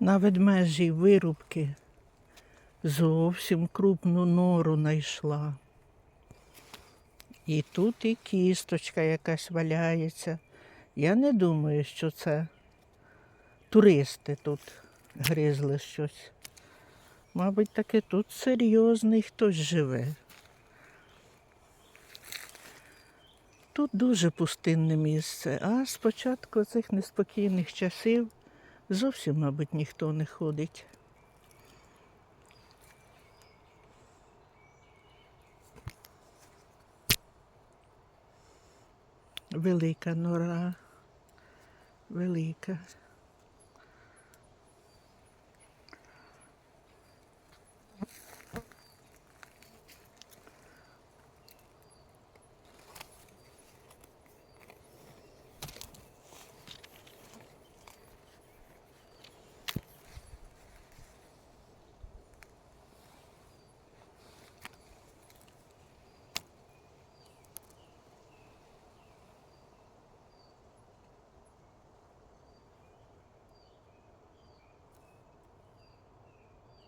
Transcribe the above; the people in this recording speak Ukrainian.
На ведмежій вирубки зовсім крупну нору знайшла. І тут і кісточка якась валяється. Я не думаю, що це туристи тут гризли щось. Мабуть, таки тут серйозний хтось живе. Тут дуже пустинне місце, а з початку цих неспокійних часів зовсім, мабуть, ніхто не ходить. Велика нора, велика.